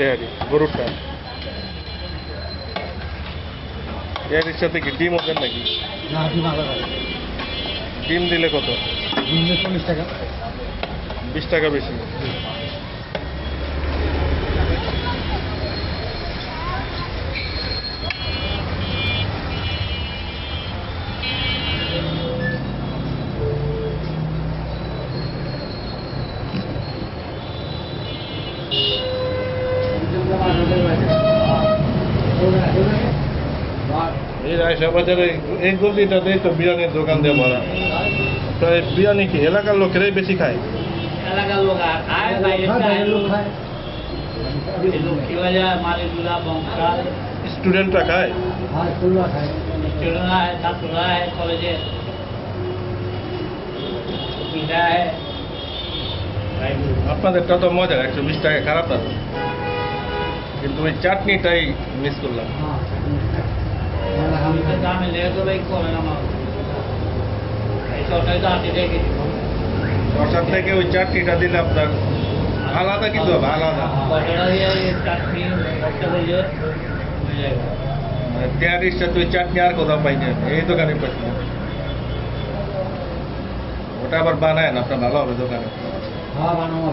তেহারি গরুরটা তেহারির সাথে কি ডিম ওদের নাকি? ডিম দিলে কত? চল্লিশ টাকা। বিশ টাকা বেশি। এই রায়সাবাজারে এই গলিটাতেই তো বিরিয়ানির দোকান দিয়ে ভরা তাই বিরিয়ানি কি এলাকার লোকেরাই বেশি খায়? এলাকার লোক খায় স্টুডেন্টরা খায়। স্টুডেন্টরা ছাত্ররা কলেজে আপনাদেরটা তো মজা একশো বিশ টাকা খারাপ না কিন্তু ওই চাটনিটাই মিস করলাম। না দিব রসার থেকে ওই চাটনিটা দিলে আপনার আলাদা কিন্তু হবে আলাদা। চাটনি হয়ে যাবে মানে ওই চাটনি আর কোথাও পাইনি আমি। এই দোকানে পাইছি ওটা আবার বানায় না আপনার ভালো হবে দোকানে। হ্যাঁ বানাবো।